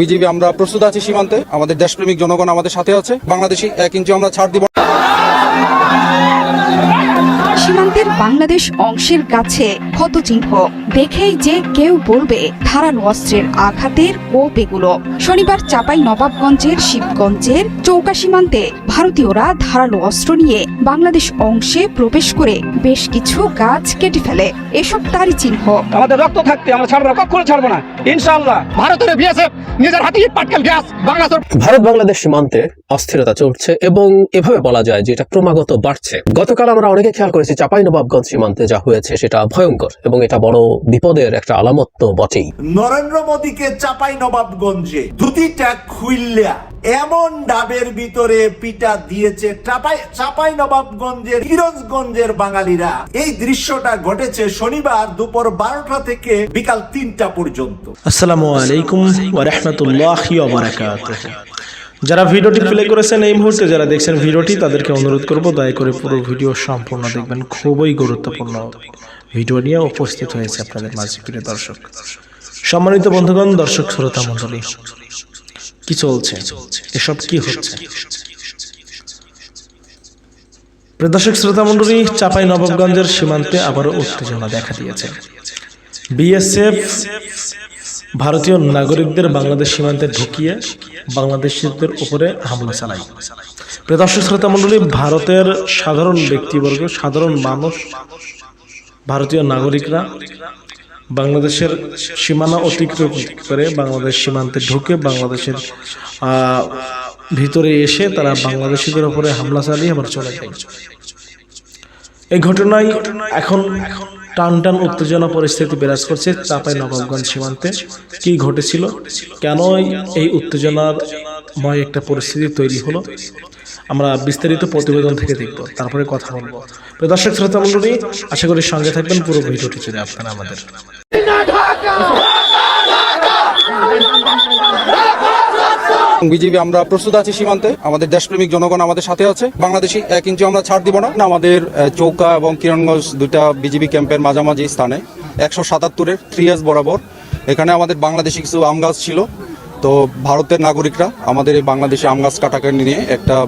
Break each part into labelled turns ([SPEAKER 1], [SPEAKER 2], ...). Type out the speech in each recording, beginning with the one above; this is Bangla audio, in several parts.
[SPEAKER 1] বিজেপি, আমরা প্রস্তুত আছি সীমান্তে আমাদের দেশপ্রেমিক জনগণ আমাদের সাথে আছে বাংলাদেশি এক ইঞ্চি আমরা ছাড় দিব।
[SPEAKER 2] সীমান্তের বাংলাদেশ অংশের কাছে ক্ষতচিহ্ন দেখেই যে কেউ বলবে ধারালো অস্ত্রের আঘাতের ও বেগুলো শনিবার চাপাই নবাবগঞ্জের শিবগঞ্জের চৌকা সীমান্তে ভারতীয়রা ধারালো অস্ত্র নিয়ে বাংলাদেশ অংশে প্রবেশ করে বেশ কিছু গাছ কেটে ফেলে। এসব তারই চিহ্ন।
[SPEAKER 3] আমাদের রক্ত থাকতে আমরা ছাড়বো না কখনো ছাড়বো না। ইনশাআল্লাহ। ভারতের বিএসএফ নিজের হাতে ইট পাটকেল গ্যাস বাংলাদেশ
[SPEAKER 4] ভারত বাংলাদেশ সীমান্তে অস্থিরতা চলছে এবং এভাবে বলা যায় যে এটা ক্রমাগত বাড়ছে। গতকাল আমরা অনেকে খেয়াল করেছি নবাবগঞ্জ সীমান্তে যা হয়েছে সেটা ভয়ঙ্কর এবং এটা বড় বিপদের একটা আলামত তো বটেই।
[SPEAKER 5] নরেন্দ্র মোদীকে চাপাই নবাবগঞ্জে দুটিটা খুইল্লা এমন ডাবের ভিতরে পিটা দিয়েছে চাপাই চাপাই নবাবগঞ্জের হিরোজগঞ্জের বাঙালিরা। এই দৃশ্যটা ঘটেছে শনিবার দুপুর বারোটা থেকে বিকাল তিনটা পর্যন্ত।
[SPEAKER 6] আসসালামু আলাইকুম ওয়া রাহমাতুল্লাহি ওয়া বারাকাতুহু। যারা ভিডিওটি প্লে করেছেন এই মুহূর্তে যারা দেখছেন ভিডিওটি, তাদেরকে অনুরোধ করব, দয়া করে পুরো ভিডিও সম্পূর্ণ দেখবেন। খুবই গুরুত্বপূর্ণ ভিডিও নিয়ে উপস্থিত হয়েছে আপনাদের মাঝে, প্রিয় দর্শক। সম্মানিত বন্ধুগণ, দর্শক, শ্রোতা, মণ্ডলী, কি চলছে? এসব কি হচ্ছে? প্রিয় দর্শক, শ্রোতা, মণ্ডলী, চাপাই নবাবগঞ্জের সীমান্তে আবারও উত্তেজনা দেখা দিয়েছে। বিএসএফ ভারতীয় নাগরিকদের বাংলাদেশ সীমান্তে ঢুকিয়ে বাংলাদেশিদের উপরে হামলা চালায়। প্রিয় দর্শক, শ্রোতা মণ্ডলী, ভারতের সাধারণ ব্যক্তিবর্গ, সাধারণ মানুষ, ভারতীয় নাগরিকরা বাংলাদেশের সীমানা অতিক্রম করে বাংলাদেশ সীমান্তে ঢুকে বাংলাদেশের ভিতরে এসে তারা বাংলাদেশিদের উপরে হামলা চালিয়ে আবার চলে যায়। এই ঘটনায় এখন টান টান উত্তেজনা পরিস্থিতি বিরাজ করছে চাপাই নবাবগঞ্জ সীমান্তে। কি ঘটেছিল? কেন এই উত্তেজনার ময় একটা পরিস্থিতি তৈরি হলো? আমরা বিস্তারিত প্রতিবেদন থেকে দেখব, তারপরে কথা বলব। দর্শক, শ্রোতা মন্ডলী আশা করি সঙ্গে থাকবেন, পুরো ভিডিওটি জুড়ে আপনারা আমাদের।
[SPEAKER 1] বিজেপি আমরা প্রস্তুত আছি সীমান্তে। আমাদের দেশপ্রেমিক জনগণ আমাদের সাথে আছে। বাংলাদেশি এক ইঞ্চি আমরা ছাড় দিব না। আমাদের চৌকা এবং কিরণগঞ্জ দুইটা বিজেপি ক্যাম্পের মাঝামাঝি স্থানে। একশো সাতাত্তরের থ্রি এস বরাবর। এখানে আমাদের বাংলাদেশি কিছু আম গাছ ছিল। তো ভারতের নাগরিকরা আমাদের এই বাংলাদেশে আম গাছ কাটাকে নিয়ে একটা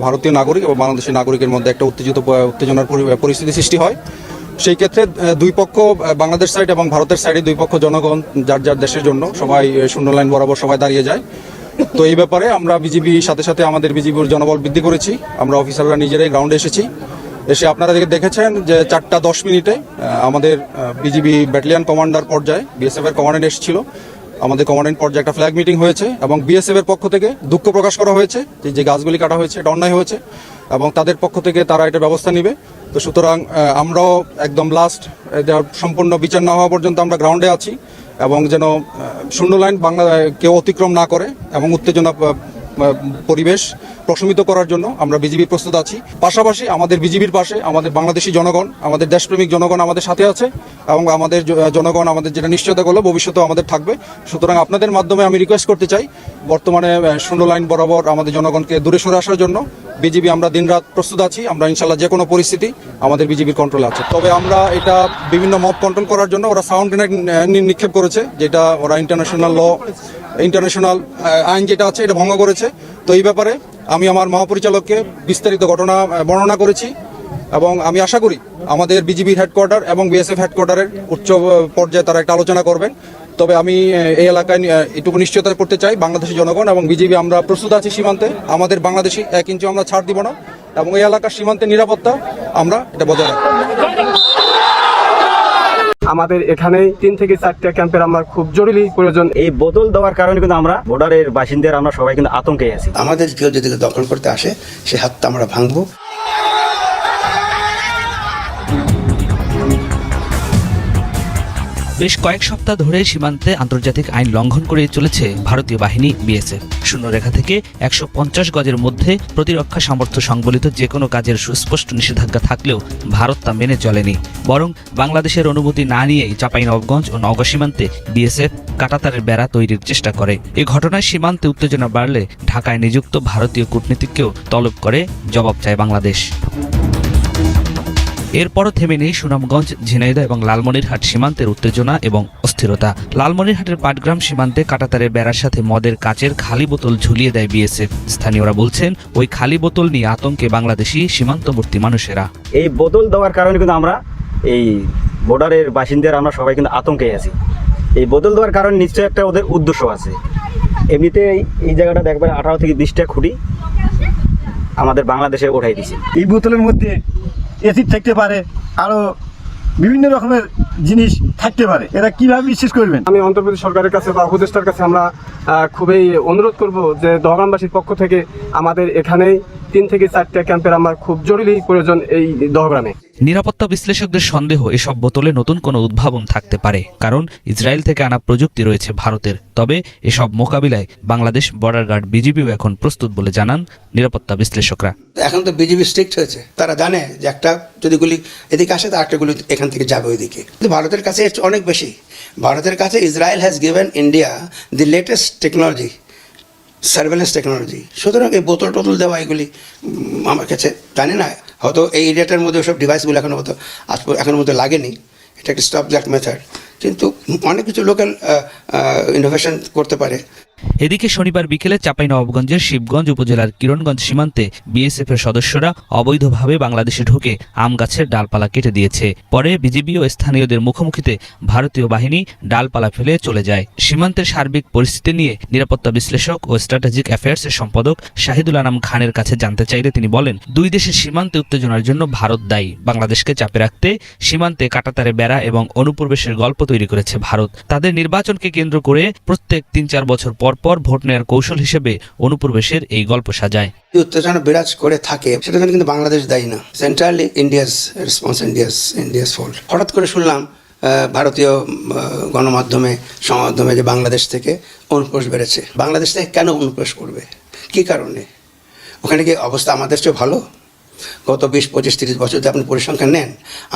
[SPEAKER 1] ভারতীয় নাগরিক এবং বাংলাদেশের নাগরিকের মধ্যে একটা উত্তেজিত উত্তেজনার পরি- পরিস্থিতি সৃষ্টি হয়। সেই ক্ষেত্রে দুই পক্ষ বাংলাদেশ সাইড এবং ভারতের সাইডে দুই পক্ষ জনগণ, যার যার দেশের জন্য সবাই শূন্য লাইন বরাবর সবাই দাঁড়িয়ে যায়। তো এই ব্যাপারে আমরা বিজিবি সাথে সাথে আমাদের বিজিবির জনবল বৃদ্ধি করেছি। আমরা অফিসাররা নিজেরাই গ্রাউন্ডে এসেছি। এসে আপনারা দেখে- দেখেছেন যে চারটা দশ মিনিটে আমাদের বিজিবি ব্যাটালিয়ন কমান্ডার পর্যায়ে বিএসএফ এর কমান্ডেন্ট এসেছিল। আমাদের কমান্ডেন্ট পর্যায়ে একটা ফ্ল্যাগ মিটিং হয়েছে এবং বিএসএফ এর পক্ষ থেকে দুঃখ প্রকাশ করা হয়েছে যে যে গাছগুলি কাটা হয়েছে, এটা অন্যায় হয়েছে এবং তাদের পক্ষ থেকে তারা এটা ব্যবস্থা নেবে। তো সুতরাং আমরাও একদম লাস্ট সম্পূর্ণ বিচার না হওয়া পর্যন্ত আমরা গ্রাউন্ডে আছি। এবং যেন শূন্য লাইন বাংলা কেউ অতিক্রম না করে এবং উত্তেজনা পরিবেশ প্রশমিত করার জন্য আমরা বিজিবি প্রস্তুত আছি। পাশাপাশি আমাদের বিজিবির পাশে আমাদের বাংলাদেশি জনগণ, আমাদের দেশপ্রেমিক জনগণ আমাদের সাথে আছে এবং আমাদের জনগণ আমাদের যেটা নিশ্চয়তা করল, ভবিষ্যতেও আমাদের থাকবে। সুতরাং আপনাদের মাধ্যমে আমি রিকোয়েস্ট করতে চাই, বর্তমানে শূন্য লাইন বরাবর আমাদের জনগণকে দূরে সরে আসার জন্য। বিজিবি, আমরা দিনরাত প্রস্তুত আছি, আমরা ইনশাল্লাহ যে কোনো পরিস্থিতি আমাদের বিজিবির কন্ট্রোল আছে। তবে আমরা এটা বিভিন্ন মব কন্ট্রোল করার জন্য ওরা সাউন্ড নিক্ষেপ করেছে, যেটা ওরা ইন্টারন্যাশনাল ল ইন্টারন্যাশনাল আইন যেটা আছে, এটা ভঙ্গ করেছে। তো এই ব্যাপারে আমি আমার মহাপরিচালককে বিস্তারিত ঘটনা বর্ণনা করেছি এবং আমি আশা করি আমাদের বিজিবির হেডকোয়ার্টার এবং বিএসএফ হেডকোয়ার্টারের উচ্চ পর্যায়ে তারা একটা আলোচনা করবেন। তবে আমি এই এলাকায় এটুকু নিশ্চয়তা করতে চাই বাংলাদেশি জনগণ এবং বিজিবি, আমরা প্রস্তুত আছি সীমান্তে। আমাদের বাংলাদেশি এক ইঞ্চি আমরা ছাড় দিব না এবং এই এলাকার সীমান্তের নিরাপত্তা আমরা এটা বজায় রাখব।
[SPEAKER 3] আমাদের এখানে তিন থেকে চারটা ক্যাম্পের আমার খুব জরুরি প্রয়োজন।
[SPEAKER 7] এই বদল দেওয়ার কারণে কিন্তু আমরা বর্ডারের বাসিন্দার আমরা সবাই কিন্তু আতঙ্কে আছি।
[SPEAKER 8] আমাদের কেউ যদি দখল করতে আসে সে হাতটা আমরা ভাঙবো।
[SPEAKER 9] বেশ কয়েক সপ্তাহ ধরে সীমান্তে আন্তর্জাতিক আইন লঙ্ঘন করে চলেছে ভারতীয় বাহিনী, বিএসএফ। শূন্যরেখা থেকে একশো পঞ্চাশ গজের মধ্যে প্রতিরক্ষা সামর্থ্য সংবলিত যে কোনো কাজের সুস্পষ্ট নিষেধাজ্ঞা থাকলেও ভারত তা মেনে চলেনি। বরং বাংলাদেশের অনুমতি না নিয়েই চাঁপাইনবাবগঞ্জ ও নওগাঁ সীমান্তে বিএসএফ কাটাতারের বেড়া তৈরির চেষ্টা করে। এই ঘটনায় সীমান্তে উত্তেজনা বাড়লে ঢাকায় নিযুক্ত ভারতীয় কূটনীতিককেও তলব করে জবাব চায় বাংলাদেশ। এরপরও থেমে নেই সুনামগঞ্জ ঝিনাইদহ এবং লালমনিরহাট সীমান্তের উত্তেজনা এবং অস্থিরতা। লালমনিরহাটের পাটগ্রাম সীমান্তে কাটাতারের বেড়ার সাথে মদের কাচের খালি বোতল ঝুলিয়ে দেয় বিএসএফ। স্থানীয়রা বলছেন ওই খালি বোতল নিয়ে আতঙ্কে বাংলাদেশি সীমান্তবর্তী মানুষেরা।
[SPEAKER 7] এই বদল দেওয়ার কারণে কিন্তু আমরা এই বর্ডারের বাসিন্দারা আমরা সবাই কিন্তু আতঙ্কে আছি। এই বদল দেওয়ার কারণে নিশ্চয়ই একটা ওদের উদ্দেশ্য আছে। এমনিতে এই- এই জায়গাটা দেখবেন আঠারো থেকে বিশটা খুঁটি আমাদের বাংলাদেশে উঠাই দিছে।
[SPEAKER 3] এই বোতলের মধ্যে এসিড থাকতে পারে আরও বিভিন্ন রকমের জিনিস থাকতে পারে। এরা কীভাবে বিশ্বাস করবেন?
[SPEAKER 10] আমি অন্ধ্রপ্রদেশ সরকারের কাছে বা উপদেষ্টার কাছে আমরা খুবই অনুরোধ করব যে দহগ্রামবাসীর পক্ষ থেকে আমাদের এখানেই তিন থেকে চারটা ক্যাম্পের আমার খুব জরুরি প্রয়োজন এই দহগ্রামে।
[SPEAKER 9] নিরাপত্তা বিশ্লেষকদের সন্দেহ এসব বোতলে নতুন কোনো উদ্ভাবন থাকতে পারে, কারণ ইসরায়েল থেকে আনা প্রযুক্তি রয়েছে ভারতের। তবে এসব মোকাবিলায় বাংলাদেশ বর্ডার গার্ড বিজিবিও এখন প্রস্তুত বলে জানান নিরাপত্তা বিশ্লেষকরা।
[SPEAKER 8] এখন তো বিজেপি স্ট্রিক্ট হয়েছে। তারা জানে যে একটা যদি গুলি এদিকে আসে তো আরেকটা গুলি এখান থেকে যাবে ওইদিকে। কিন্তু ভারতের কাছে অনেক বেশি। ভারতের কাছে Israel has given India the latest technology surveillance technology সুতরাং এই বোতল টোতল দেওয়া এগুলি আমার কাছে জানি না। হয়তো এই এরিয়াটার মধ্যে সব ডিভাইসগুলো এখনও মতো আজ এখনও মধ্যে লাগেনি। এটা একটা স্টপ জ্যাক মেথড কিন্তু অনেক কিছু লোকাল ইনোভেশন করতে পারে।
[SPEAKER 9] এদিকে শনিবার বিকেলে চাঁপাইনবাবগঞ্জের শিবগঞ্জ উপজেলার কিরণগঞ্জ সীমান্তে বিএসএফ এর সদস্যরা অবৈধভাবে বাংলাদেশে ঢুকে আম গাছের ডালপালা কেটে দিয়েছে। পরে বিজিবি ও স্থানীয়দের মুখোমুখিতে ভারতীয় বাহিনী ডালপালা ফেলে চলে যায়। সীমান্তের সার্বিক পরিস্থিতি নিয়ে নিরাপত্তা বিশ্লেষক ও স্ট্র্যাটেজিক অ্যাফেয়ার্সের সম্পাদক শাহিদুল আনাম খানের কাছে জানতে চাইলে তিনি বলেন, দুই দেশের সীমান্তে উত্তেজনার জন্য ভারত দায়ী। বাংলাদেশকে চাপে রাখতে সীমান্তে কাটাতারে বেড়া এবং অনুপ্রবেশের গল্প তৈরি করেছে ভারত। তাদের নির্বাচনকে কেন্দ্র করে প্রত্যেক তিন চার বছর পর পর ভোট নেওয়ার কৌশল হিসেবে অনুপ্রবেশের এই গল্প সাজায়।
[SPEAKER 8] উত্তেজনা বিরাজ করে থাকে, সেটা কিন্তু বাংলাদেশ দায়ী না। Centrally India's response India's India's fault হঠাৎ করে শুনলাম ভারতীয় গণমাধ্যমে সমাধ্যমে যে বাংলাদেশ থেকে অনুপ্রবেশ বেড়েছে। বাংলাদেশ থেকে কেন অনুপ্রবেশ করবে? কি কারণে? ওখানে কি অবস্থা আমাদের চেয়ে ভালো? গত বিশ, পঁচিশ, তিরিশ বছর আপনি পরিসংখ্যান নেন,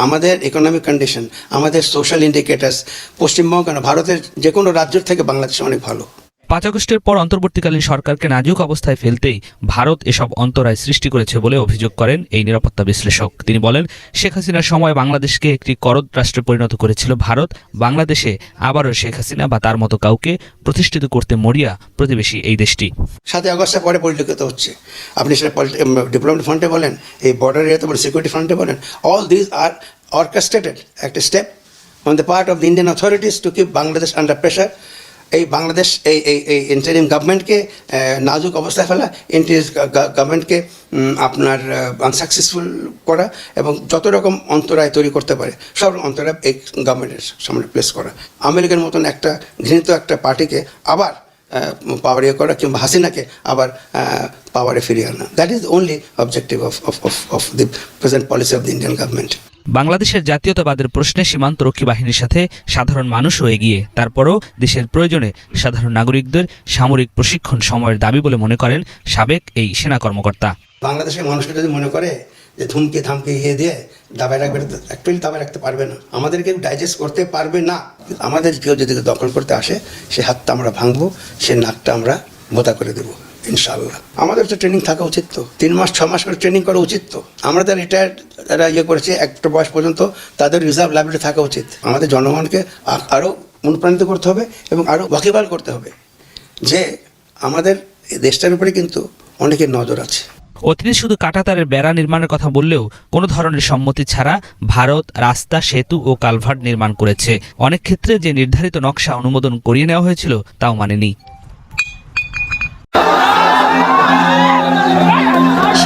[SPEAKER 8] আমাদের ইকোনমিক কন্ডিশন আমাদের সোশ্যাল ইন্ডিকেটার্স পশ্চিমবঙ্গ কেন? ভারতের যে কোনো রাজ্যের থেকে বাংলাদেশ অনেক ভালো।
[SPEAKER 9] পাঁচ আগস্টের পর অন্তর্বর্তীকালীন সরকারকে নাজুক অবস্থায় ফেলতেই ভারত এসব অন্তরায় সৃষ্টি করেছে বলে অভিযোগ করেন এই নিরাপত্তা বিশ্লেষক। তিনি বলেন, শেখ হাসিনার সময় বাংলাদেশকে একটি করদ রাষ্ট্রে পরিণত করেছিল ভারত, বাংলাদেশে আবারও শেখ হাসিনা বা তার মতো কাউকে প্রতিষ্ঠিত করতে মরিয়া প্রতিবেশী এই দেশটি।
[SPEAKER 8] সাতই আগস্টের পরে পরিলক্ষিত হচ্ছে। আপনি সেটা ডিপ্লোমেট ফ্রন্টে বলেন, এই বর্ডার এরিয়াতে সিকিউরিটি ফ্রন্টে বলেন অল দিস আর অর্কেস্ট্রেটেড একটা step on the part of the Indian authorities to keep Bangladesh under pressure এই বাংলাদেশ, এই এই এই ইন্টারিম গভর্নমেন্টকে নাজুক অবস্থায় ফেলা ইন্টারিম গভর্নমেন্টকে আপনার আনসাকসেসফুল করা এবং যত রকম অন্তরায় তৈরি করতে পারে, সব অন্তরায় এই গভর্নমেন্টের সামনে প্লেস করা। আমেরিকার মতন একটা ঘৃণিত একটা পার্টিকে আবার পাওয়ার করা কিংবা হাসিনাকে আবার পাওয়ারে ফিরিয়ে আনা। That is only objective of of of of the present policy of the Indian government
[SPEAKER 9] বাংলাদেশের জাতীয়তাবাদের প্রশ্নে সীমান্ত রক্ষী বাহিনীর সাথে সাধারণ মানুষও এগিয়ে। তারপরও দেশের প্রয়োজনে সাধারণ নাগরিকদের সামরিক প্রশিক্ষণ সময়ের দাবি বলে মনে করেন সাবেক এই সেনা কর্মকর্তা।
[SPEAKER 8] বাংলাদেশের মানুষকে যদি মনে করে যে ধুমকে থামকে ইয়ে দিয়ে দাবায় রাখবে অ্যাকচুয়ালি দাবায় রাখতে পারবে না। আমাদেরকে ডাইজেস্ট করতে পারবে না। আমাদের কেউ যদি দখল করতে আসে, সে হাতটা আমরা ভাঙবো, সে নাকটা আমরা বোতা করে দেবো ইনশাল্লাহ আমাদের তো ট্রেনিং থাকা উচিত তো। তিন মাস, ছ মাস করে ট্রেনিং করা উচিত তো। আমরা তো রিটায়ার্ড যারা ইয়ে করেছে, একটা বয়স পর্যন্ত তাদের রিজার্ভ লাইব্রেরি থাকা উচিত। আমাদের জনগণকে আরও অনুপ্রাণিত করতে হবে এবং আরও ওয়াকিবাল করতে হবে যে আমাদের দেশটার উপরে কিন্তু অনেকের নজর আছে।
[SPEAKER 9] তিনি শুধু কাঁটাতারের বেড়া নির্মাণের কথা বললেও কোনো ধরনের সম্মতি ছাড়া ভারত, রাস্তা, সেতু ও কালভার্ট নির্মাণ করেছে। অনেক ক্ষেত্রে যে নির্ধারিত নকশা অনুমোদন করিয়ে নেওয়া হয়েছিল, তাও মানেনি।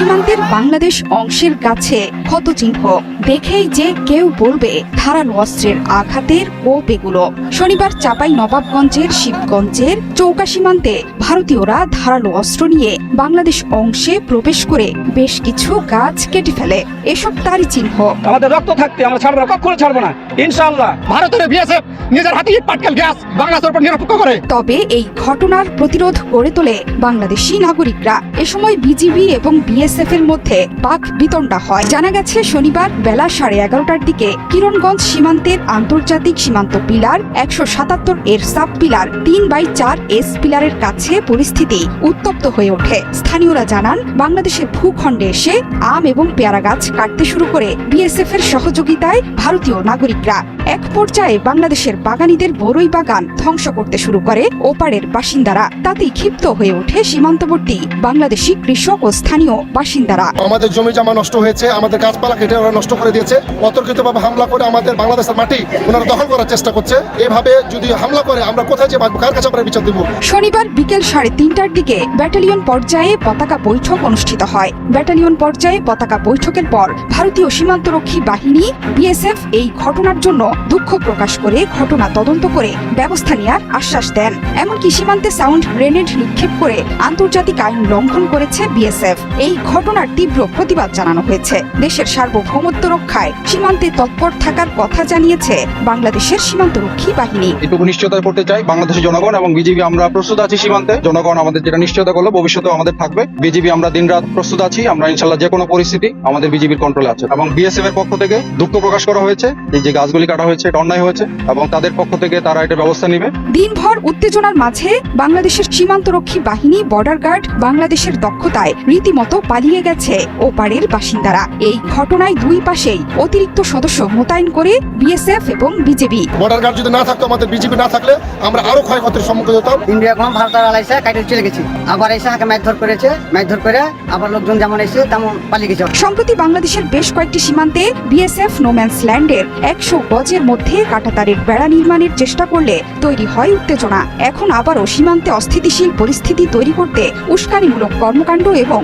[SPEAKER 2] সীমান্তের বাংলাদেশ অংশের কাছে ক্ষতচিহ্ন দেখেই যে কেউ বলবে ধারালো অস্ত্রের আঘাতের ও বেগুলো শনিবার চাপাই নবাবগঞ্জের শিবগঞ্জের চৌকা সীমান্তে ভারতীয়রা ধারালো অস্ত্র নিয়ে বাংলাদেশ অংশে প্রবেশ করে বেশ কিছু গাছ কেটে ফেলে। এসব তারই চিহ্ন।
[SPEAKER 3] আমাদের রক্ত থাকতে আমরা ছাড়বো না কখনো ছাড়বো না। ইনশাআল্লাহ ভারতের বিএসএফ নিজের হাতে পাটকেল গ্যাস বাংলাদেশের উপর নিরপেক্ষ করে।
[SPEAKER 2] তবে এই ঘটনার প্রতিরোধ গড়ে তোলে বাংলাদেশি নাগরিকরা। এ সময় বিজিবি এবং বিএসএফ এর মধ্যে বাক বিতণ্ডা হয়। জানা গেছে, শনিবার বেলা সাড়ে এগারোটার দিকে কিরণগঞ্জ সীমান্তের আন্তর্জাতিক সীমান্ত পিলার একশো সাতাত্তর এর সাব পিলার তিন বাই চার এস পিলারের কাছে পরিস্থিতি উত্তপ্ত হয়ে ওঠে। স্থানীয়রা জানান, বাংলাদেশের ভূখণ্ডে এসে আম এবং পেয়ারা গাছ কাটতে শুরু করে বিএসএফ এর সহযোগিতায় ভারতীয় নাগরিকরা। এক পর্যায়ে বাংলাদেশের বাগানীদের বরই বাগান ধ্বংস করতে শুরু করে ওপারের বাসিন্দারা। তাতেই ক্ষিপ্ত হয়ে ওঠে সীমান্তবর্তী বাংলাদেশি কৃষক ও স্থানীয় বাসিন্দারা।
[SPEAKER 11] আমাদের জমি জমা নষ্ট হয়েছে আমাদের গাছপালা কেটে ওরা নষ্ট করে দিয়েছে। অতর্কিতভাবে হামলা করে আমাদের বাংলাদেশের মাটি ওনারা দখল করার চেষ্টা করছে। এভাবে যদি হামলা করে আমরা কোথায় যে কার কাছে আমরা বিচার দেবো?
[SPEAKER 2] শনিবার বিকেল সাড়ে তিনটার দিকে ব্যাটালিয়ন পর্যায়ে পতাকা বৈঠক অনুষ্ঠিত হয়। ব্যাটালিয়ন পর্যায়ে পতাকা বৈঠকের পর ভারতীয় সীমান্তরক্ষী বাহিনী বিএসএফ এই ঘটনার জন্য দুঃখ প্রকাশ করে ঘটনা তদন্ত করে ব্যবস্থা নেওয়ার আশ্বাস দেন। এমনকি সীমান্তে সাউন্ড গ্রেনেড নিক্ষেপ করে আন্তর্জাতিক আইন লঙ্ঘন করেছে বিএসএফ। এই ঘটনার তীব্র প্রতিবাদ জানানো হয়েছে। দেশের সার্বভৌমত্ব রক্ষায় সীমান্তে তৎপর থাকার কথা জানিয়েছে বাংলাদেশের সীমান্তরক্ষী বাহিনী।
[SPEAKER 1] এটুকু নিশ্চয়তা করতে চাই বাংলাদেশের জনগণ এবং বিজেপি আমরা প্রস্তুত আছি সীমান্তে। জনগণ আমাদের যেটা নিশ্চয়তা করল ভবিষ্যতেও আমাদের থাকবে। বিজেপি আমরা দিনরাত প্রস্তুত আছি আমরা ইনশাল্লাহ যে কোনো পরিস্থিতি আমাদের বিজেপির কন্ট্রোলে আছে। এবং বিএসএফ এর পক্ষ থেকে দুঃখ প্রকাশ করা হয়েছে এই যে গাছগুলি কাটা হয়েছে এটা অন্যায় হয়েছে এবং তাদের পক্ষ থেকে তারা এটা ব্যবস্থা নেবে।
[SPEAKER 2] দিনভর উত্তেজনার মাঝে বাংলাদেশের সীমান্তরক্ষী বাহিনী বর্ডার গার্ড বাংলাদেশের দক্ষতায় রীতিমতো পালিয়ে গেছে ওপারের বাসিন্দারা। এই ঘটনায় দুই পাশেই অতিরিক্ত সদস্য মোতায়েন করে বিএসএফ এবং বিজেপি।
[SPEAKER 11] বর্ডার গার্ড যদি না থাকতো আমাদের বিজেপি না থাকলে আমরা আরও ক্ষয়ক্ষতির সম্মুখীন হতাম।
[SPEAKER 12] ইন্ডিয়া কোন ভারত আলাইছে কাটে চলে গেছি। আবার এসে হাকে মারধর করেছে মারধর করে আবার লোকজন যেমন এসে তেমন পালিয়ে গেছে।
[SPEAKER 2] সম্প্রতি বাংলাদেশের বেশ কয়েকটি সীমান্তে বিএসএফ নোম্যান্স ল্যান্ডের একশো গজের মধ্যে কাটাতারের বেড়া নির্মাণের চেষ্টা করলে তৈরি হয় উত্তেজনা। এখন আবারও সীমান্তে অস্থিতিশীল পরিস্থিতি তৈরি করতে উস্কানিমূলক কর্মকাণ্ড এবং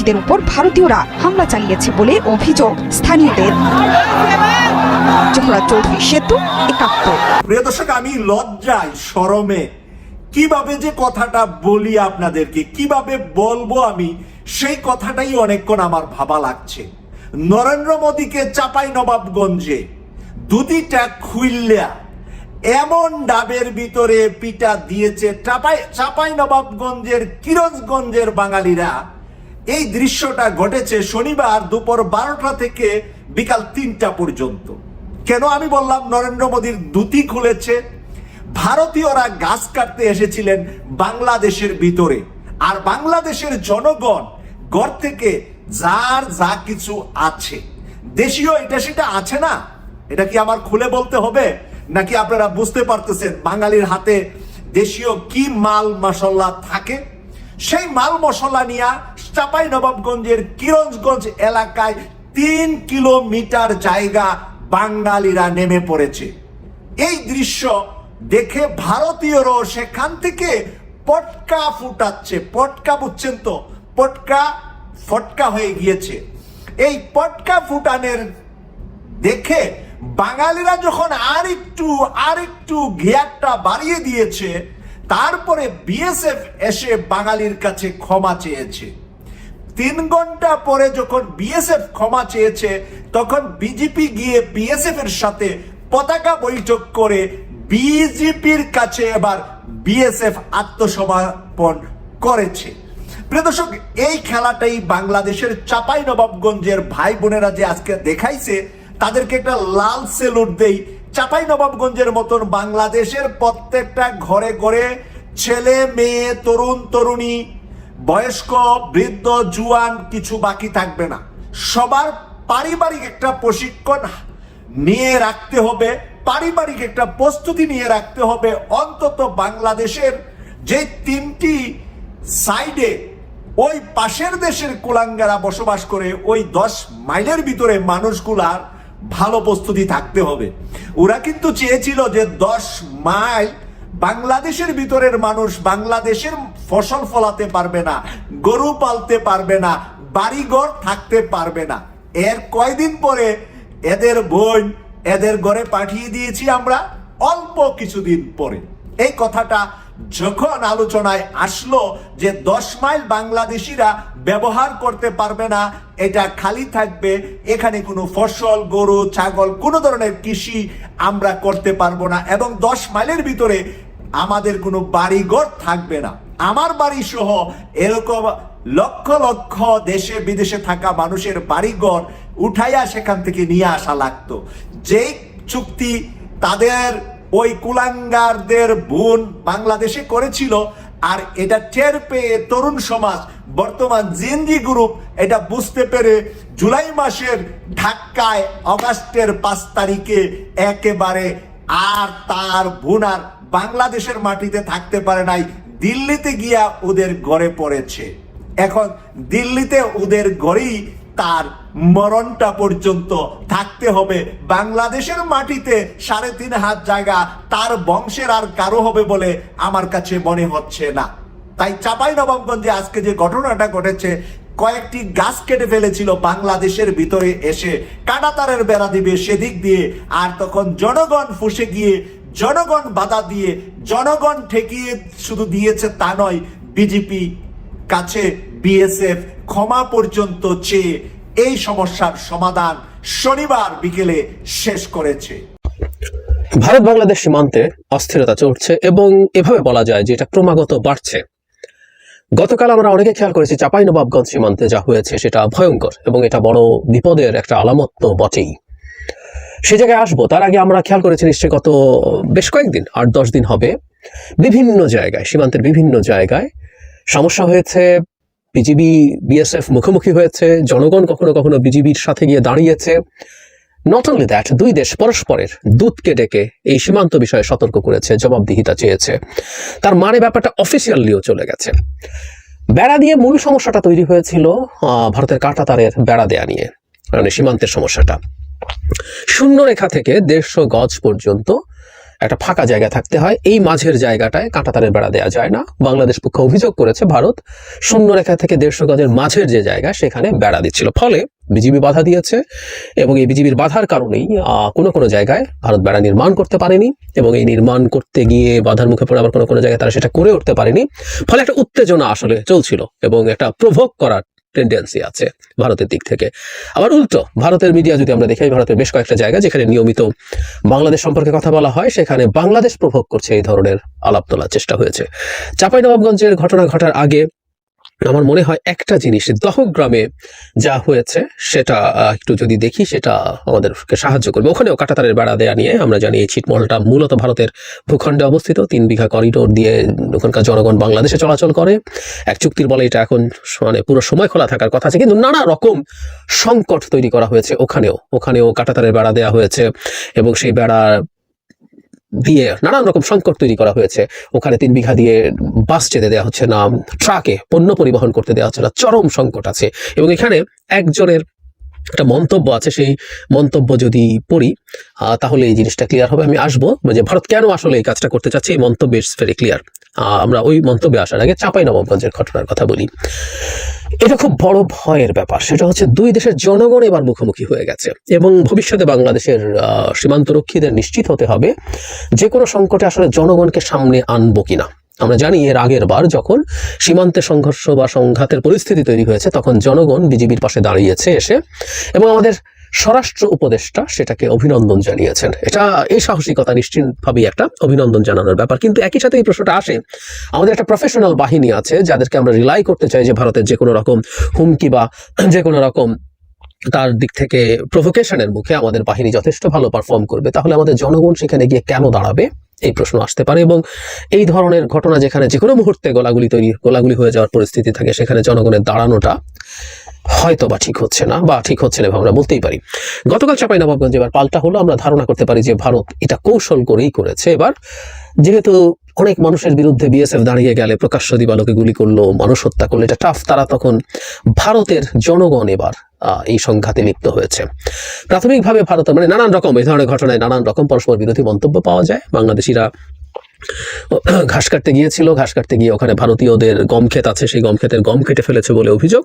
[SPEAKER 2] বাংলাদেশিদের উপর ভারতীয়রা হামলা চালিয়েছে বলে অভিযোগ স্থানীয়দের। জোহরা চৌধুরী, সেতু একাত্তর।
[SPEAKER 5] প্রিয় দর্শক, আমি লজ্জায় কীভাবে যে কথাটা বলি আপনাদেরকে, কীভাবে বলব আমি, সেই কথাটাই অনেকক্ষণ আমার ভাবা লাগছে। নরেন্দ্র মোদীকে চাপাই নবাবগঞ্জে, দুদিটা খুইল্লা, এমন ডাবের ভিতরে পিটা দিয়েছে, চাপাই চাপাই নবাবগঞ্জের কিরোজগঞ্জের বাঙালিরা। এই দৃশ্যটা ঘটেছে শনিবার দুপুর বারোটা থেকে বিকাল তিনটা পর্যন্ত। কেন আমি বললাম, নরেন্দ্র মোদীর দুটি খুলেছে। ভারতীয়রা গাছ কাটতে এসেছিলেন বাংলাদেশের ভিতরে। আর বাংলাদেশের জনগণ ঘর থেকে যার যা কিছু আছে। দেশীয় এটা সেটা আছে না? এটা কি আমার খুলে বলতে হবে? নাকি আপনারা বুঝতে পারতেছেন বাঙালির হাতে দেশীয় কি মাল মশলা থাকে? সেই মাল মশলা নিয়ে চাপাই নবাবগঞ্জের কিরঞ্জগঞ্জ এলাকায় তিন কিলোমিটার জায়গা বাঙালিরা নেমে পড়েছে। এই দৃশ্য দেখে ভারতীয়রাও সেখান থেকে পটকা ফুটাচ্ছে। পটকা বুঝছেন তো? পটকা ফটকা হয়ে গিয়েছে। এই পটকা ফুটানের দেখে বাঙালিরা যখন আর একটু আর একটু গিয়ারটা বাড়িয়ে দিয়েছে, তারপরে বিএসএফ এসে বাঙালির কাছে ক্ষমা চেয়েছে। তিন ঘণ্টা পরে যখন বিএসএফ ক্ষমা চেয়েছে, তখন বিজেপি গিয়ে বিএসএফ এর সাথে পতাকা বৈঠক করে বিজেপির কাছে এবার বিএসএফ আত্মসমর্পণ করেছে। প্রিয় দর্শক, এই খেলাটাই বাংলাদেশের চাপাই নবাবগঞ্জের ভাই বোনেরা যে আজকে দেখাইছে, তাদেরকে একটা লাল সেলুট দেই। চাপাই নবাবগঞ্জের মতন বাংলাদেশের প্রত্যেকটা ঘরে ঘরে ছেলে, মেয়ে, তরুণ, তরুণী বয়স্ক, বৃদ্ধ, জুয়ান কিছু বাকি থাকবে না। সবার পারিবারিক একটা প্রশিক্ষণ নিয়ে রাখতে হবে, পারিবারিক একটা প্রস্তুতি নিয়ে রাখতে হবে। অন্তত বাংলাদেশের যে তিনটি সাইডে ওই পাশের দেশের কুলাঙ্গারা বসবাস করে, ওই দশ মাইলের ভিতরে মানুষগুলার ভালো প্রস্তুতি থাকতে হবে। ওরা কিন্তু চেয়েছিল যে দশ মাইল বাংলাদেশের ভিতরের মানুষ বাংলাদেশের ফসল ফলাতে পারবে না, গরু পালতে পারবে না, বাড়িঘর থাকতে পারবে না। এর কয়দিন পরে এদের বোন এদের ঘরে পাঠিয়ে দিয়েছি আমরা অল্প কিছুদিন পরে। এই কথাটা যখন আলোচনায় আসলো যে দশ মাইল বাংলাদেশিরা ব্যবহার করতে পারবে না, এটা খালি থাকবে, এখানে কোনো ফসল, গরু, ছাগল, কোনো ধরনের কৃষি আমরা করতে পারব না এবং দশ মাইলের ভিতরে আমাদের কোনো বাড়িঘর থাকবে না। আমার বাড়ি সহ এরকম লক্ষ লক্ষ দেশে বিদেশে থাকা মানুষের বাড়িঘর উঠাইয়া সেখান থেকে নিয়ে আসা লাগতো। যেই চুক্তি তাদের ওই কুলাঙ্গারদের বোন বাংলাদেশে করেছিল, আর এটা টের পেয়ে তরুণ সমাজ, বর্তমান জিএনজি গ্রুপ এটা বুঝতে পেরে জুলাই মাসের ঢাকায় অগাস্টের পাঁচ তারিখে একেবারে আর তার বোনার বাংলাদেশের মাটিতে থাকতে পারে নাই, দিল্লিতে গিয়া ওদের গড়ে পড়েছে। এখন দিল্লিতে ওদের গড়েই তার মরণটা পর্যন্ত থাকতে হবে। বাংলাদেশের মাটিতে সাড়ে তিন হাত জায়গা তার বংশের আর কারও হবে বলে আমার কাছে মনে হচ্ছে না। তাই চাপাই নবাবগঞ্জে আজকে যে ঘটনাটা ঘটেছে, কয়েকটি গাছ কেটে ফেলেছিল বাংলাদেশের ভিতরে এসে। কাটাতারের বেড়া দিবে সেদিক দিয়ে, আর তখন জনগণ ফুসে গিয়ে জনগণ বাধা দিয়ে, জনগণ ঠেকিয়ে শুধু দিয়েছে তা নয় বিজেপি কাছে বিএসএফ ক্ষমা পর্যন্ত চেয়ে এই সমস্যার সমাধান শনিবার বিকেলে শেষ করেছে।
[SPEAKER 4] ভারত বাংলাদেশ সীমান্তে অস্থিরতা চলছে এবং এভাবে বলা যায় যে এটা ক্রমাগত বাড়ছে। গতকাল আমরা অনেকে খেয়াল করেছি চাপাই নবাবগঞ্জ সীমান্তে যা হয়েছে সেটা ভয়ঙ্কর এবং এটা বড় বিপদের একটা আলামত তো বটেই। সে জায়গায় আসব। তার আগে আমরা খেয়াল করেছি নিশ্চয়ই গত বেশ কয়েকদিন, আট দশ দিন হবে, বিভিন্ন জায়গায়, সীমান্তের বিভিন্ন জায়গায় সমস্যা হয়েছে, বিজিবি, বিএসএফ মুখোমুখি হয়েছে, জনগণ কখনো কখনো বিজিবির সাথে গিয়ে দাঁড়িয়েছে। নট অনলি দ্যাট দুই দেশ পরস্পরের দূতকে ডেকে এই সীমান্ত বিষয়ে সতর্ক করেছে, জবাবদিহিতা চেয়েছে। তার মানে ব্যাপারটা অফিসিয়ালিও চলে গেছে। বেড়া দিয়ে মূল সমস্যাটা তৈরি হয়েছিল ভারতের কাঁটাতারের বেড়া দেয়া নিয়ে মানে সীমান্তের সমস্যাটা। শূন্য রেখা থেকে দেড়শো গজ পর্যন্ত একটা ফাঁকা জায়গা থাকতে হয়। এই মাঝের জায়গাটায় কাঁটাতারের বেড়া দেওয়া যায় না। বাংলাদেশ পক্ষ অভিযোগ করেছে ভারত শূন্য রেখা থেকে দেড়শো গজের মাঝের যে জায়গা, সেখানে বেড়া দিচ্ছিল। ফলে বিজিবি বাধা দিয়েছে এবং এই বিজিবির বাধার কারণেই কোনো কোনো জায়গায় ভারত বেড়া নির্মাণ করতে পারেনি এবং এই নির্মাণ করতে গিয়ে বাধার মুখে পড়ে আবার কোনো কোনো জায়গায় তারা সেটা করে উঠতে পারেনি। ফলে একটা উত্তেজনা আসলে চলছিল এবং একটা প্রভোগ করার টেন্ডেন্সি আছে ভারতের দিক থেকে। আবার উল্টো, ভারতের মিডিয়া যদি আমরা দেখি ভারতের বেশ কয়েকটা জায়গা যেখানে নিয়মিত বাংলাদেশ সম্পর্কে কথা বলা হয়, সেখানে বাংলাদেশ প্রভোগ করছে এই ধরনের আলাপ তোলার চেষ্টা হয়েছে। চাঁপাইনবাবগঞ্জের ঘটনা ঘটার আগে আমার মনে হয় একটা জিনিস দহক গ্রামে যা হয়েছে, সেটা একটু যদি দেখি, সেটা আমাদেরকে সাহায্য করবে। ওখানেও কাটাতারের বেড়া দেয়া নিয়ে আমরা জানি এই ছিটমহলটা মূলত ভারতের ভূখণ্ডে অবস্থিত। তিন বিঘা করিডোর দিয়ে ওখানকার জনগণ বাংলাদেশে চলাচল করে। এক চুক্তির বলে এটা এখন মানে পুরো সময় খোলা থাকার কথা আছে। কিন্তু নানা রকম সংকট তৈরি করা হয়েছে ওখানেও। ওখানেও কাটাতারের বেড়া দেওয়া হয়েছে এবং সেই বেড়া দিয়ে নানান রকম সংকট তৈরি করা হয়েছে। ওখানে তিন বিঘা দিয়ে বাস যেতে দেওয়া হচ্ছে না, ট্রাকে পণ্য পরিবহন করতে দেওয়া হচ্ছে না, চরম সংকট আছে। এবং এখানে একজনের একটা মন্তব্য আছে, সেই মন্তব্য যদি পড়ি তাহলে এই জিনিসটা ক্লিয়ার হবে। আমি আসব, যে ভারত কেন আসলে এই কাজটা করতে চাচ্ছে? এই মন্তব্য ইটস ভেরি ক্লিয়ার আমরা ওই মন্তব্যে আসার আগে চাপাই নবাবগঞ্জের ঘটনার কথা বলি। এটা খুব বড় ভয়ের ব্যাপার। সেটা হচ্ছে দুই দেশের জনগণ এবার মুখোমুখি হয়ে গেছে এবং ভবিষ্যতে বাংলাদেশের সীমান্তরক্ষীদের নিশ্চিত হতে হবে যে কোনো সংকটে আসলে জনগণকে সামনে আনব কিনা। আমরা জানি এর আগের বার যখন সীমান্তে সংঘর্ষ বা সংঘাতের পরিস্থিতি তৈরি হয়েছে, তখন জনগণ বিজিবির পাশে দাঁড়িয়েছে এসে এবং আমাদের স্বরাষ্ট্র উপদেষ্টা সেটাকে অভিনন্দন জানিয়েছেন। এটা এই সাহসিকতা নিশ্চিতভাবেই একটা অভিনন্দন জানানোর ব্যাপার। কিন্তু একই সাথে এই প্রশ্নটা আসে, আমাদের একটা প্রফেশনাল বাহিনী আছে যাদেরকে আমরা রিলাই করতে চাই যে ভারতের যে কোনো রকম হুমকি বা যে কোনো রকম তার দিক থেকে প্রভোকেশনের মুখে আমাদের বাহিনী যথেষ্ট ভালো পারফর্ম করবে। তাহলে আমাদের জনগণ সেখানে গিয়ে কেন দাঁড়াবে? এই প্রশ্ন আসতে পারে এবং এই ধরনের ঘটনা যেখানে যে কোনো মুহূর্তে গোলাগুলি তৈরি, গোলাগুলি হয়ে যাওয়ার পরিস্থিতি থাকে, সেখানে জনগণের দাঁড়ানোটা হয়তো বা ঠিক হচ্ছে না বা ঠিক হচ্ছে না আমরা বলতেই পারি। গতকাল চাপাই নবাবগঞ্জ এবার পাল্টা হলো, আমরা ধারণা করতে পারি যে ভারত এটা কৌশল করেই করেছে। এবার যেহেতু অনেক মানুষের বিরুদ্ধে বিএসএফ দাঁড়িয়ে গেলে প্রকাশ্য দিবালোকে গুলি করল, মানুষ হত্যা করল, এটা টাফ তারা তখন ভারতের জনগণ এবার এই সংঘাতে লিপ্ত হয়েছে। প্রাথমিকভাবে ভারত মানে নানান রকম, এই ধরনের ঘটনায় নানান রকম পরস্পর বিরোধী মন্তব্য পাওয়া যায়। বাংলাদেশিরা ঘাস কাটতে গিয়েছিল, ঘাস কাটতে গিয়ে ওখানে ভারতীয়দের গম ক্ষেত আছে, সেই গম ক্ষেতের গম কেটে ফেলেছে বলে অভিযোগ।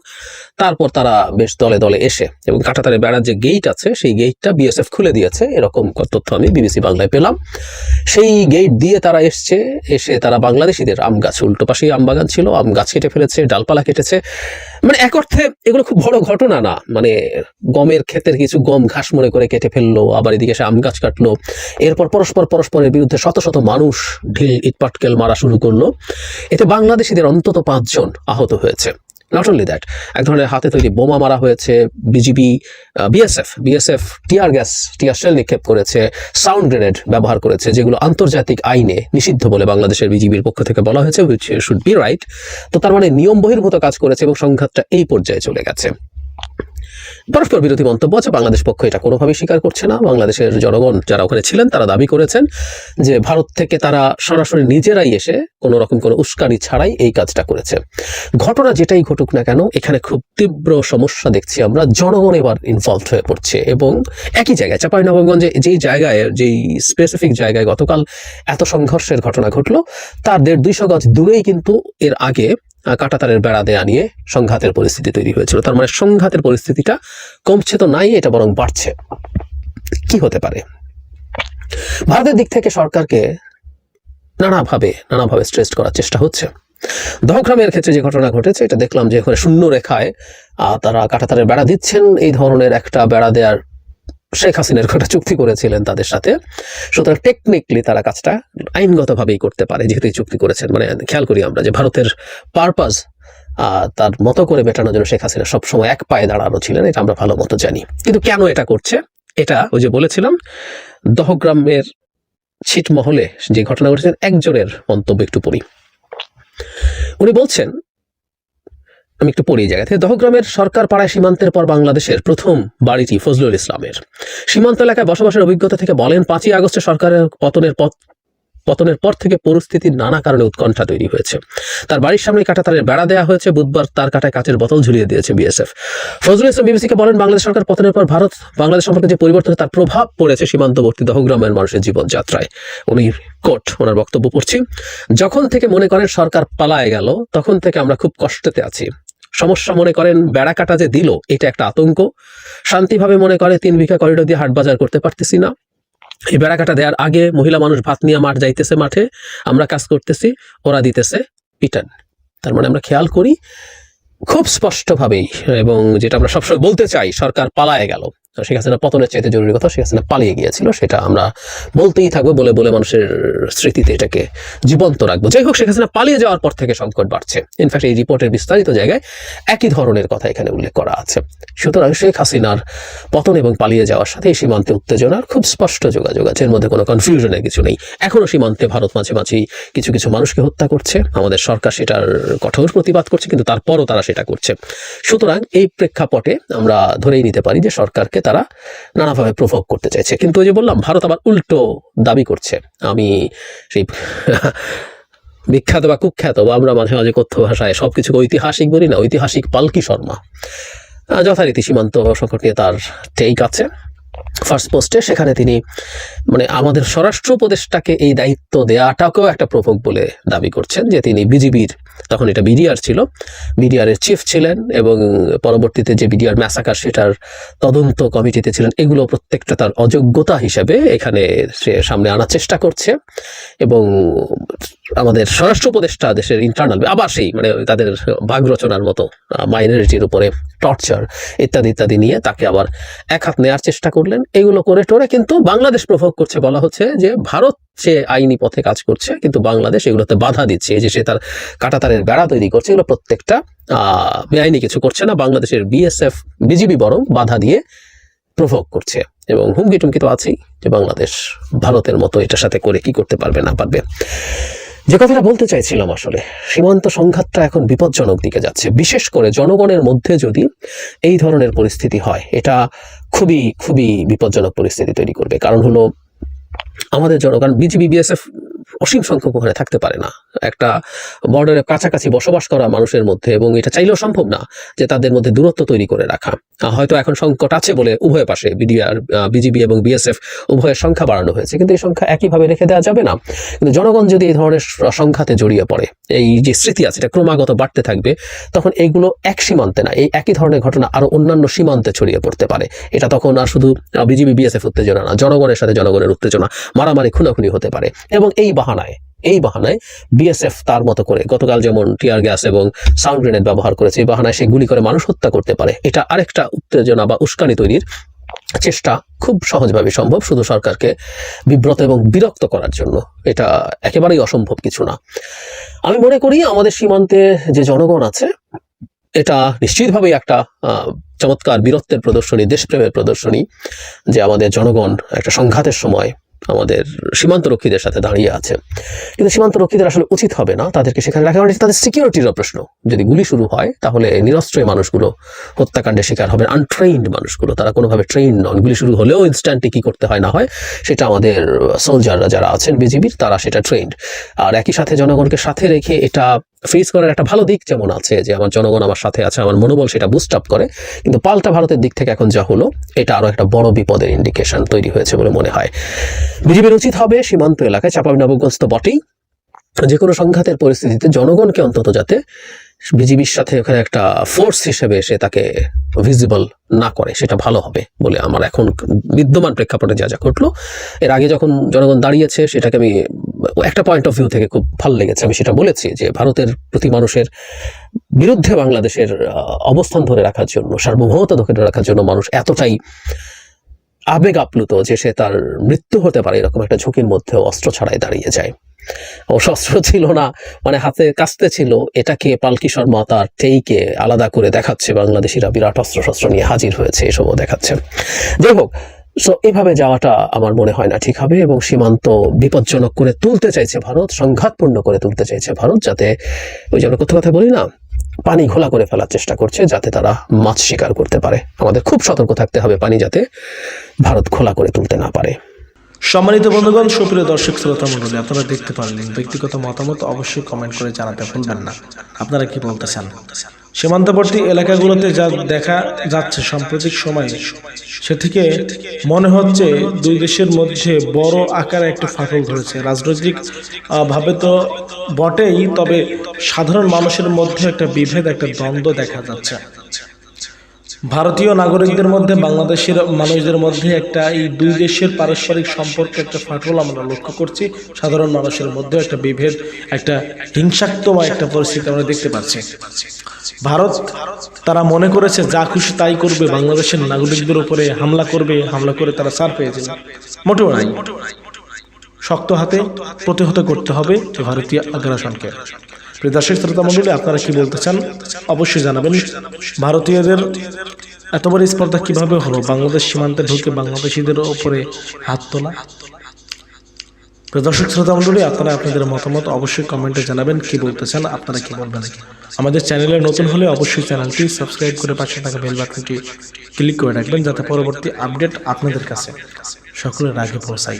[SPEAKER 4] তারপর তারা বেশ দলে দলে এসে এবং কাঁটাতারে বেড়ার যে গেট আছে, সেই গেটটা বিএসএফ খুলে দিয়েছে। এরকম তথ্য আমি বিবিসি বাংলায় পেলাম। সেই গেট দিয়ে তারা এসছে, এসে তারা বাংলাদেশিদের আম গাছ, উল্টো পাশেই আম বাগান ছিল, আম গাছ কেটে ফেলেছে, ডালপালা কেটেছে। মানে এক অর্থে এগুলো খুব বড় ঘটনা না। মানে গমের ক্ষেতের কিছু গম ঘাস মনে করে কেটে ফেলল, আবার এদিকে সে আম গাছ কাটলো। এরপর পরস্পর, পরস্পরের বিরুদ্ধে শত শত মানুষ ঢিল, ইটপাটকেল মারা শুরু করল। এতে বাংলাদেশিদের অন্তত পাঁচজন আহত হয়েছে। নট অনলি দ্যাট এক ধরনের হাতে তৈরি বোমা মারা হয়েছে BGB BSF BSF tear gas, tear shell নিক্ষেপ করেছে, সাউন্ড গ্রেনেড ব্যবহার করেছে, যেগুলো আন্তর্জাতিক আইনে নিষিদ্ধ বলে বাংলাদেশের বিজিবির পক্ষ থেকে বলা হয়েছে উইচ শুড বি রাইট তো তার মানে নিয়ম বহির্ভূত কাজ করেছে এবং সংঘাতটা এই পর্যায়ে চলে গেছে। পরস্পর বিরোধী মন্তব্য আছে। বাংলাদেশ পক্ষ এটা কোনোভাবেই স্বীকার করছে না। বাংলাদেশের জনগণ যারা ওখানে ছিলেন, তারা দাবি করেছেন যে ভারত থেকে তারা সরাসরি নিজেরাই এসে কোনো রকম কোনো উস্কানি ছাড়াই এই কাজটা করেছে। ঘটনা যেটাই ঘটুক না কেন, এখানে খুব তীব্র সমস্যা দেখছি আমরা। জনগণ এবার ইনভলভ হয়ে পড়ছে এবং একই জায়গায় চাঁপাইনবাবগঞ্জে যেই জায়গায়, যেই স্পেসিফিক জায়গায় গতকাল এত সংঘর্ষের ঘটনা ঘটলো তার দেড় দুইশো গজ দূরেই কিন্তু এর আগে কাঁটাতারের বেড়া দেয়া নিয়ে সংঘাতের পরিস্থিতি তৈরি হয়েছিল। তার মানে সংঘাতের পরিস্থিতিটা কমছে তো নাই, এটা বরং বাড়ছে। কি হতে পারে? ভারতের দিক থেকে সরকারকে নানাভাবে নানাভাবে স্ট্রেস করার চেষ্টা হচ্ছে। দহগ্রামের ক্ষেত্রে যে ঘটনা ঘটেছে, এটা দেখলাম যে এখানে শূন্য রেখায় তারা কাঁটাতারের বেড়া দিচ্ছেন। এই ধরনের একটা বেড়া দেওয়ার শেখ হাসিনার একটা চুক্তি করেছিলেন তাদের সাথে। সুতরাং টেকনিক্যালি তারা কাজটা আইনগতভাবেই করতে পারে, যেহেতু এই চুক্তি করেছেন। মানে খেয়াল করি আমরা যে ভারতের পারপাস তার মতো করে মেটানোর জন্য শেখ হাসিনা সবসময় এক পায়ে দাঁড়ানো ছিলেন, এটা আমরা ভালো মতো জানি। কিন্তু কেন এটা করছে? এটা ওই যে বলেছিলাম, দহগ্রামের ছিটমহলে যে ঘটনা ঘটেছে, একজনের মন্তব্য একটু পড়ি। উনি বলছেন আমি একটু পড়ি এই জায়গা থেকে দহগ্রামের সরকার পাড়ায় সীমান্তের পর বাংলাদেশের প্রথম বাড়িটি ফজলুল ইসলামের। সীমান্ত এলাকায় বসবাসের অভিজ্ঞতা থেকে বলেন, পাঁচই আগস্টে সরকারের পতনের পথ, পতনের পর থেকে পরিস্থিতির নানা কারণে উৎকণ্ঠা তৈরি হয়েছে। তার বাড়ির সামনে কাঁটাতারের বেড়া দেওয়া হয়েছে, বুধবার তার কাটায় কাঁচের বোতল ঝুলিয়ে দিয়েছে বিএসএফ। ফজলুল ইসলাম বিবিসিকে বলেন, বাংলাদেশ সরকার পতনের পর ভারত, বাংলাদেশ সম্পর্কে যে পরিবর্তন তার প্রভাব পড়েছে সীমান্তবর্তী দহগ্রামের মানুষের জীবনযাত্রায়। উনি কোট ওনার বক্তব্য পড়ছি। যখন থেকে মনে করেন সরকার পালায় গেল, তখন থেকে আমরা খুব কষ্টতে আছি। সমস্যা মনে করেন বেড়া কাটা যে দিল, এটা একটা আতঙ্ক। শান্তিভাবে মনে করে তিন বিঘা করিডোর দিয়ে হাট বাজার করতে পারতেছি না। এই বেড়া কাটা দেওয়ার আগে মহিলা মানুষ ভাত নিয়ে মাঠ যাইতেছে মাঠে, আমরা কাজ করতেছি, ওরা দিতেছে পিটান। তার মানে আমরা খেয়াল করি খুব স্পষ্টভাবেই এবং যেটা আমরা সবসময় বলতে চাই, সরকার পালায় গেল। শেখ হাসিনা পতনের চাইতে জরুরি কথা, শেখ হাসিনা পালিয়ে গিয়েছিল, সেটা আমরা বলতেই থাকব, বলে বলে মানুষের স্মৃতিতে এটাকে জীবন্ত রাখব। যাই হোক, শেখ হাসিনা পালিয়ে যাওয়ার পর থেকে সংকট বাড়ছে। ইনফ্যাক্ট এই রিপোর্টের বিস্তারিত জায়গায় একই ধরনের কথা এখানে উল্লেখ করা আছে। সুতরাং শেখ হাসিনার পতন এবং পালিয়ে যাওয়ার সাথে এই সীমান্তে উত্তেজনার খুব স্পষ্ট যোগাযোগ আছে। এর মধ্যে কোনো কনফিউশনের কিছু নেই। এখনও সীমান্তে ভারত মাঝে মাঝেই কিছু কিছু মানুষকে হত্যা করছে। আমাদের সরকার সেটার কঠোর প্রতিবাদ করছে, কিন্তু তারপরও তারা সেটা করছে। সুতরাং এই প্রেক্ষাপটে আমরা ধরেই নিতে পারি যে সরকারকে তারা নানাভাবে প্রভোগ করতে চাইছে। কিন্তু ওই যে বললাম, ভারত আবার উল্টো দাবি করছে। আমি সেই বিখ্যাত বা কুখ্যাত বা আমরা মাঝে মাঝে কথ্য ভাষায় সবকিছুকে ঐতিহাসিক বলি না, ঐতিহাসিক পালকি শর্মা। যথারীতি সীমান্ত সংকট নিয়ে তার টেক আছে। ফার্স্ট পোস্টে সেখানে তিনি মানে আমাদের স্বরাষ্ট্র উপদেষ্টাকে এই দায়িত্ব দেওয়াটাকেও একটা প্রভোগ বলে দাবি করছেন যে তিনি বিজিবির তখন এটা বিডিআর ছিল। বিডিআর এর চিফ ছিলেন এবং পরবর্তীতে যে বিডিআর ম্যাসাকার সেটার তদন্ত কমিটিতে ছিলেন, এগুলো প্রত্যেকটা তার অযোগ্যতা হিসেবে এখানে সে সামনে আনার চেষ্টা করছে এবং আমাদের স্বরাষ্ট্র উপদেষ্টা দেশের ইন্টারনাল আবার সেই মানে তাদের ভাগ রচনার মতো মাইনরিটির উপরে টর্চার ইত্যাদি ইত্যাদি নিয়ে তাকে আবার এক হাত নেওয়ার চেষ্টা করলেন। এগুলো করে টোরে কিন্তু বাংলাদেশ প্রভোগ করছে। বলা হচ্ছে যে ভারত সে আইনি পথে কাজ করছে, কিন্তু বাংলাদেশ এগুলোতে বাধা দিচ্ছে। এই যে সে তার কাটাতারের বেড়া তৈরি করছে, এগুলো প্রত্যেকটা বেআইনি কিছু করছে না। বাংলাদেশের বিএসএফ, বিজিবি বরং বাধা দিয়ে প্রভোগ করছে। এবং হুমকি টুমকি তো আছেই যে বাংলাদেশ ভারতের মতো এটার সাথে করে কি করতে পারবে, না পারবে। যে কথাটা বলতে চাইছিলাম আসলে, সীমান্ত সংঘাতটা এখন বিপজ্জনক দিকে যাচ্ছে। বিশেষ করে জনগণের মধ্যে যদি এই ধরনের পরিস্থিতি হয়, এটা খুবই খুবই বিপজ্জনক পরিস্থিতি তৈরি করবে। কারণ হলো, আমাদের জনগণ বিজিবি বিএসএফ অসীম সংখ্যক ওখানে থাকতে পারে না। একটা বর্ডারের কাছাকাছি বসবাস করা মানুষের মধ্যে এবং এটা চাইলেও সম্ভব না যে তাদের মধ্যে দূরত্ব তৈরি করে রাখা। হয়তো এখন সংকট আছে বলে উভয় পাশে বিডিআর বিজিবি এবং বিএসএফ উভয়ের সংখ্যা বাড়ানো হয়েছে। কিন্তু এই সংখ্যা একইভাবে রেখে দেওয়া যাবে না। কিন্তু জনগণ যদি এই ধরনের সংঘাতে জড়িয়ে পড়ে, এই যে স্মৃতি আছে এটা ক্রমাগত বাড়তে থাকবে, তখন এইগুলো এক সীমান্তে না, এই একই ধরনের ঘটনা আরও অন্যান্য সীমান্তে ছড়িয়ে পড়তে পারে। এটা তখন আর শুধু বিজিবি বিএসএফ উত্তেজনা না, জনগণের সাথে জনগণের উত্তেজনা, মারামারি, খুনাখুনি হতে পারে। এবং এই বাহানায়, এই বাহানায় বিএসএফ তার মতো করে গতকাল যেমন টিয়ার গ্যাস এবং সাউন্ড গ্রেনেড ব্যবহার করেছে, এই বাহানায় সে গুলি করে মানুষ হত্যা করতে পারে। এটা আরেকটা উত্তেজনা বা উস্কানি তৈরির চেষ্টা খুব সহজভাবে সম্ভব শুধু সরকারকে বিব্রত এবং বিরক্ত করার জন্য। এটা একেবারেই অসম্ভব কিছু না। আমি মনে করি আমাদের সীমান্তে যে জনগণ আছে, এটা নিশ্চিতভাবেই একটা চমৎকার বীরত্বের প্রদর্শনী, দেশপ্রেমের প্রদর্শনী যে আমাদের জনগণ একটা সংঘাতের সময় আমাদের সীমান্তরক্ষীদের সাথে দাঁড়িয়ে আছে। কিন্তু সীমান্তরক্ষীদের আসলে উচিত হবে না তাদেরকে সেখানে রাখা। কারণ তাদের সিকিউরিটিরও প্রশ্ন। যদি গুলি শুরু হয়, তাহলে নিরস্ত্র মানুষগুলো, হত্যাকাণ্ডের শিকার হবে আনট্রেইনড মানুষগুলো। তারা কোনোভাবে ট্রেন নন। গুলি শুরু হলেও ইনস্ট্যান্টলি কি করতে হয় না হয়, সেটা আমাদের সোলজাররা যারা আছেন, বিজিবির, তারা সেটা ট্রেন্ড আর একই সাথে জনগণকে সাথে রেখে এটা ফেস করার একটা ভালো দিক যেমন আছে, যে আমার জনগণ আমার সাথে আছে, আমার মনোবল সেটা বুস্ট আপ করে। কিন্তু পাল্টা ভারতের দিক থেকে এখন যা হলো, এটা আরও একটা বড় বিপদের ইন্ডিকেশন তৈরি হয়েছে বলে মনে হয়। বিজেপির উচিত হবে সীমান্ত এলাকায় চাপাবি নবগঞ্জ বটেই। যে কোনো সংঘাতের পরিস্থিতিতে জনগণকে অন্তত যাতে বিজিবির সাথে ওখানে একটা ফোর্স হিসেবে সে তাকে ভিজিবল না করে, সেটা ভালো হবে বলে আমার এখন বিদ্যমান প্রেক্ষাপটে যা যা ঘটলো। এর আগে যখন জনগণ দাঁড়িয়েছে, সেটাকে আমি একটা পয়েন্ট অফ ভিউ থেকে খুব ভালো লেগেছে। আমি সেটা বলেছি যে ভারতের প্রতি মানুষের বিরুদ্ধে বাংলাদেশের অবস্থান ধরে রাখার জন্য সার্বভৌমতা ধরে রাখার জন্য মানুষ এতটাই আবেগ আপ্লুত যে সে তার মৃত্যু হতে পারে এরকম একটা ঝুঁকির মধ্যেও অস্ত্র ছাড়াই দাঁড়িয়ে যায়। ও শস্ত্র ছিল না মানে হাতে কাস্তে ছিল, এটাকে পালকি শর্মা তার টেইকে আলাদা করে দেখাচ্ছে। বাংলাদেশিরা বিরাট অস্ত্র শস্ত্র নিয়ে হাজির হয়েছে, এসবও দেখাচ্ছে। যাই হোক সো এভাবে যাওয়াটা আমার মনে হয় না ঠিক হবে এবং সীমান্ত বিপজ্জনক করে তুলতে চাইছে ভারত, সংঘাতপূর্ণ করে তুলতে চাইছে ভারত যাতে ওই যে আমরা কথা বলি না পানি ঘোলা করে ফেলার চেষ্টা করছে যাতে তারা মাছ শিকার করতে পারে। আমাদের খুব সতর্ক থাকতে হবে পানি যাতে ভারত খোলা করে তুলতে না পারে।
[SPEAKER 6] সম্মানিত বন্ধুগণ, সুপ্রিয় দর্শক, শ্রোতা মন্ডলী আপনারা দেখতে পারলেন ব্যক্তিগত মতামত অবশ্যই কমেন্ট করে জানাতে ভুলবেন না। আপনারা কি বলতে চান? সীমান্তবর্তী এলাকাগুলোতে যা দেখা যাচ্ছে সাম্প্রতিক সময়ে, সে থেকে মনে হচ্ছে দুই দেশের মধ্যে বড় আকারে একটা ফাটল ধরেছে। রাজনৈতিক ভাবে তো বটেই, তবে সাধারণ মানুষের মধ্যে একটা বিভেদ, একটা দ্বন্দ্ব দেখা যাচ্ছে। ভারতীয় নাগরিকদের মধ্যে বাংলাদেশের মানুষদের মধ্যে একটা এই দুই দেশের পারস্পরিক সম্পর্কে একটা ফাটল আমরা লক্ষ্য করছি। সাধারণ মানুষের মধ্যে একটা বিভেদ, একটা হিংসাত্মক একটা পরিস্থিতি আমরা দেখতে পাচ্ছি। ভারত তারা মনে করেছে, যা খুশি তাই করবে। বাংলাদেশের নাগরিকদের উপরে হামলা করবে, হামলা করে তারা সার পেয়ে যাবে মোটেও নাই। শক্ত হাতে প্রতিহত করতে হবে ভারতীয় আগ্রাসনকে। প্রিয় দর্শক, শ্রোতা আপনারা কি বলতে চান? অবশ্যই জানাবেন। ভারতীয়দের এত বড় স্পর্ধা কীভাবে হলো? বাংলাদেশ সীমান্তে ঢুকে বাংলাদেশিদের উপরে হাত তোলা? দর্শক, শ্রোতা মন্ডলী আপনারা আপনাদের মতামত অবশ্যই কমেন্টে জানাবেন। কি বলতে চান? আপনারা কি বলবেন? আমাদের চ্যানেলে নতুন হলে অবশ্যই চ্যানেলটি সাবস্ক্রাইব করে পাশে থাকা বেল বাটনটি ক্লিক করে রাখবেন, যাতে পরবর্তী আপডেট আপনাদের কাছে সকলের আগে পৌঁছায়।